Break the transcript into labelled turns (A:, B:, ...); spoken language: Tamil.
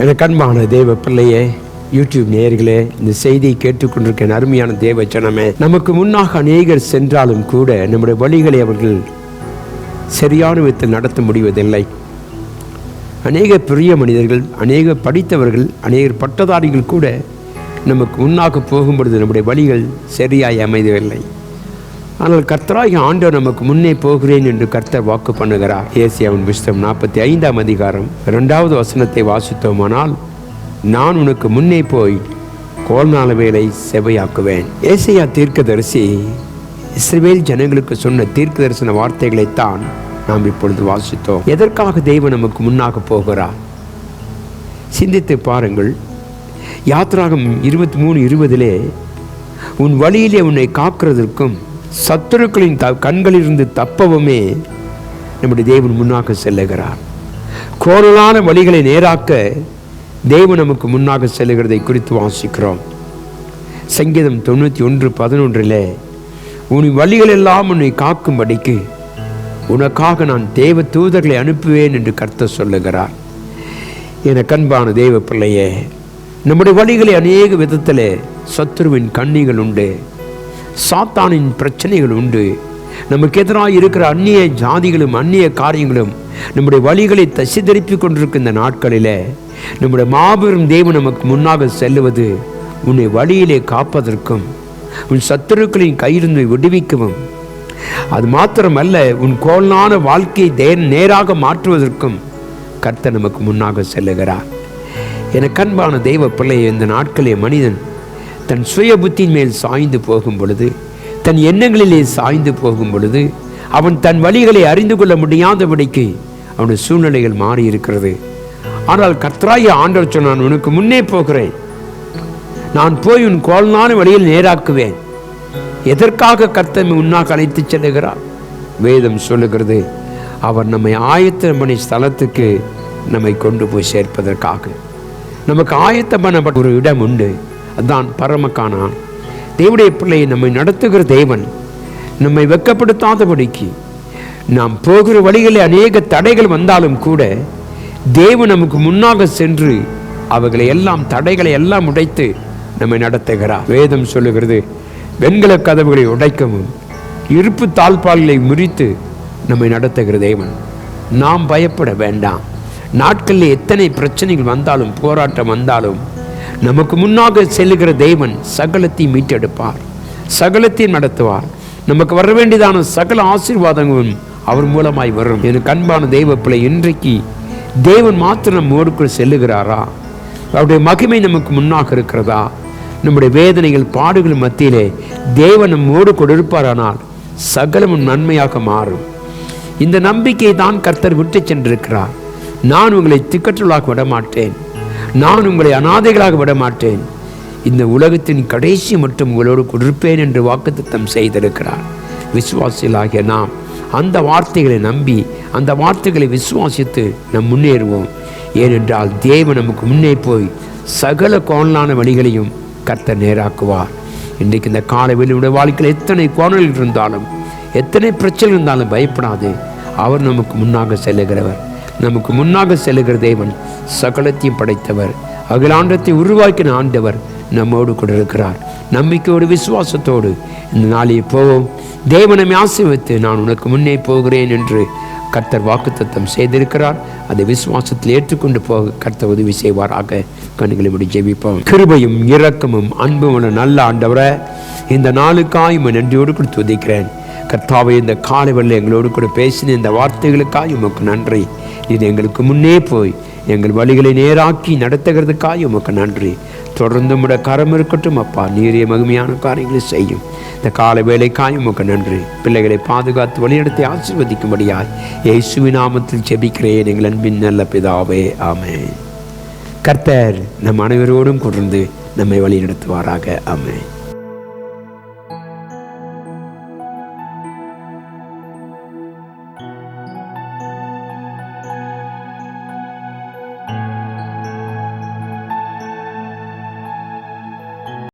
A: எனக்கு அன்பான தேவ பிள்ளையே யூடியூப் நேயர்களே இந்த செய்தியை கேட்டுக்கொண்டிருக்க அருமையான தேவ ஜனமே நமக்கு முன்னாக அநேகர் சென்றாலும் கூட நம்முடைய வழிகளை அவர்கள் சரியான விதத்தில் நடத்த முடிவதில்லை. அநேக பெரிய மனிதர்கள் அநேக படித்தவர்கள் அநேகர் பட்டதாரிகள் கூட நமக்கு முன்னாக போகும்பொழுது நம்முடைய வழிகள் சரியாய் அமைதவில்லை ஆனால் கர்த்தராகி ஆண்டவர் நமக்கு முன்னே போகிறேன் என்று கர்த்தர் வாக்கு பண்ணுகிறார். ஏசியாவின் புஸ்தகம் நாற்பத்தி ஐந்தாம் அதிகாரம் இரண்டாவது வசனத்தை வாசித்தோமானால் நான் உனக்கு முன்னே போய் கோல்நாள வேலை செவையாக்குவேன். ஏசியா தீர்க்கதரிசி இஸ்ரேல் ஜனங்களுக்கு சொன்ன தீர்க்க தரிசன வார்த்தைகளைத்தான் நாம் இப்பொழுது வாசித்தோம். எதற்காக தெய்வம் நமக்கு முன்னாக போகிறார்? சிந்தித்து பாருங்கள். யாத்ராகம் இருபத்தி மூணு இருபதிலே உன் வழியிலே உன்னை காக்கிறதற்கும் சத்துருக்களின் த கண்களிலிருந்து தப்பவுமே நம்முடைய தேவன் முன்னாக செல்லுகிறார். கோரலான வழிகளை நேராக்க தேவன் நமக்கு முன்னாக செல்லுகிறதை குறித்து வாசிக்கிறோம். சங்கீதம் தொண்ணூற்றி ஒன்று பதினொன்றில் உன் வழிகள் எல்லாம் உன்னை காக்கும்படிக்கு உனக்காக நான் தேவ தூதர்களை அனுப்புவேன் என்று கர்த்த சொல்லுகிறார். என கண்பான தேவ பிள்ளையே நம்முடைய வழிகளை அநேக விதத்தில் சத்துருவின் கண்ணிகள் உண்டு. சாத்தானின் பிரச்சனைகள் உண்டு. நமக்கு எதிராக இருக்கிற அந்நிய ஜாதிகளும் அந்நிய காரியங்களும் நம்முடைய வழிகளை தசி கொண்டிருக்கின்ற கொண்டிருக்கிற இந்த நாட்களில் நம்முடைய மாபெரும் தெய்வம் நமக்கு முன்னாக செல்லுவது உன்னை வழியிலே காப்பதற்கும் உன் சத்துருக்களின் கையிலிருந்து விடுவிக்கவும். அது மாத்திரமல்ல உன் கோலான வாழ்க்கையை தே நேராக மாற்றுவதற்கும் கர்த்தர் நமக்கு முன்னாக செல்லுகிறார். என கண்பான தெய்வ பிள்ளை இந்த நாட்களே மனிதன் தன் சுய புத்தியின் மேல் சாய்ந்து போகும் பொழுது தன் எண்ணங்களிலே சாய்ந்து போகும் பொழுது அவன் தன் வழிகளை அறிந்து கொள்ள முடியாதபடிக்கு அவனுடைய சூழ்நிலைகள் மாறி இருக்கிறது ஆனால் கத்ராய ஆண்டர் சொன்னான் உனக்கு முன்னே போகிறேன். நான் போய் உன் கோல்நான வழியில் நேராக்குவேன். எதற்காக கர்த்தர் உன்னாக அழைத்துச் செல்லுகிறார்? வேதம் சொல்லுகிறது அவர் நம்மை ஆயத்தம் பண்ணி ஸ்தலத்துக்கு நம்மை கொண்டு போய் சேர்ப்பதற்காக. நமக்கு ஆயத்தம் பண்ணப்பட்ட ஒரு இடம் உண்டு. அதான் பரமக்கானான் தேவடைய பிள்ளையை நம்மை நடத்துகிற தேவன். நம்மை வெக்கப்படுத்தாதபடிக்கு நாம் போகிற வழிகளில் அநேக தடைகள் வந்தாலும் கூட தேவன் நமக்கு முன்னாக சென்று அவர்களை எல்லாம் தடைகளை எல்லாம் உடைத்து நம்மை நடத்துகிறார். வேதம் சொல்லுகிறது வெண்கல கதவுகளை உடைக்கவும் இருப்பு தாழ்பால்களை முறித்து நம்மை நடத்துகிற தேவன். நாம் பயப்பட வேண்டாம். நாட்களில் எத்தனை பிரச்சனைகள் வந்தாலும் போராட்டம் வந்தாலும் நமக்கு முன்னாக செல்லுகிற தேவன் சகலத்தை மீட்டெடுப்பார். சகலத்தையும் நடத்துவார். நமக்கு வர வேண்டியதான சகல ஆசீர்வாதங்களும் அவர் மூலமாய் வரும். எனக்கு அன்பான தெய்வ பிள்ளை இன்றைக்கு தேவன் மாத்திரம் நம்ம கூட செல்லுகிறாரா? அவருடைய மகிமை நமக்கு முன்னாக இருக்கிறதா? நம்முடைய வேதனைகள் பாடுகள் மத்தியிலே தேவன் நம்மோடு கொடுப்பாரானால் சகலமும் நன்மையாக மாறும். இந்த நம்பிக்கையை தான் கர்த்தர் விட்டு சென்றிருக்கிறார். நான் உங்களை திக்கற்றலாக விட மாட்டேன் நான் உங்களை அனாதைகளாக விட மாட்டேன் இந்த உலகத்தின் கடைசி மட்டும் உங்களோடு கொடுப்பேன் என்று வாக்குத்தத்தம் செய்திருக்கிறார். விசுவாசிகளாகிய நாம் அந்த வார்த்தைகளை நம்பி அந்த வார்த்தைகளை விசுவாசித்து நாம் முன்னேறுவோம். ஏனென்றால் தேவன் நமக்கு முன்னே போய் சகல கோணலான வழிகளையும் கர்த்தர் நேராக்குவார். இன்றைக்கு இந்த கால வெளியுடைய வாழ்க்கையில் எத்தனை கோணல்கள் இருந்தாலும் எத்தனை பிரச்சனை இருந்தாலும் பயப்படாது. அவர் நமக்கு முன்னாக செல்லுகிறவர். நமக்கு முன்னாக செல்லுகிற தேவன் சகலத்தையும் படைத்தவர். அகிலாண்டத்தை உருவாக்கின ஆண்டவர் நம்மோடு கூட இருக்கிறார். நம்பிக்கையோடு விசுவாசத்தோடு இந்த நாளையே போவோம். தேவனமை ஆசிர்வித்து நான் உனக்கு முன்னே போகிறேன் என்று கர்த்தர் வாக்குத்தத்தம் செய்திருக்கிறார். அதை விசுவாசத்தில் ஏற்றுக்கொண்டு போக கர்த்தர் உதவி செய்வாராக. கண்களை முடி ஜெபிப்போம். கிருபையும் இரக்கமும் அன்பும் உள்ள நல்ல ஆண்டவரை இந்த நாளுக்காய் நன்றியோடு கொடுத்து உதைக்கிறேன். கர்த்தாவை இந்த காலை வெள்ள எங்களோடு கூட பேசின இந்த வார்த்தைகளுக்காய் உமக்கு நன்றி. இது எங்களுக்கு முன்னே போய் எங்கள் வழிகளை நேராக்கி நடத்துகிறதுக்காய் உமக்கு நன்றி. தொடர்ந்து உம்முடைய கரம் இருக்கட்டும் அப்பா நீரிய மகிமையான காரியங்களை செய்யும். இந்த கால வேலைக்காய் உமக்கு நன்றி. பிள்ளைகளை பாதுகாத்து வழிநடத்தி ஆசிர்வதிக்கும்படியாய் இயேசுவி நாமத்தில் செபிக்கிறேன் எங்கள் அன்பின் நல்ல பிதாவே. ஆமே கர்த்தர் நம் அனைவரோடும் தொடர்ந்து நம்மை வழி நடத்துவாராக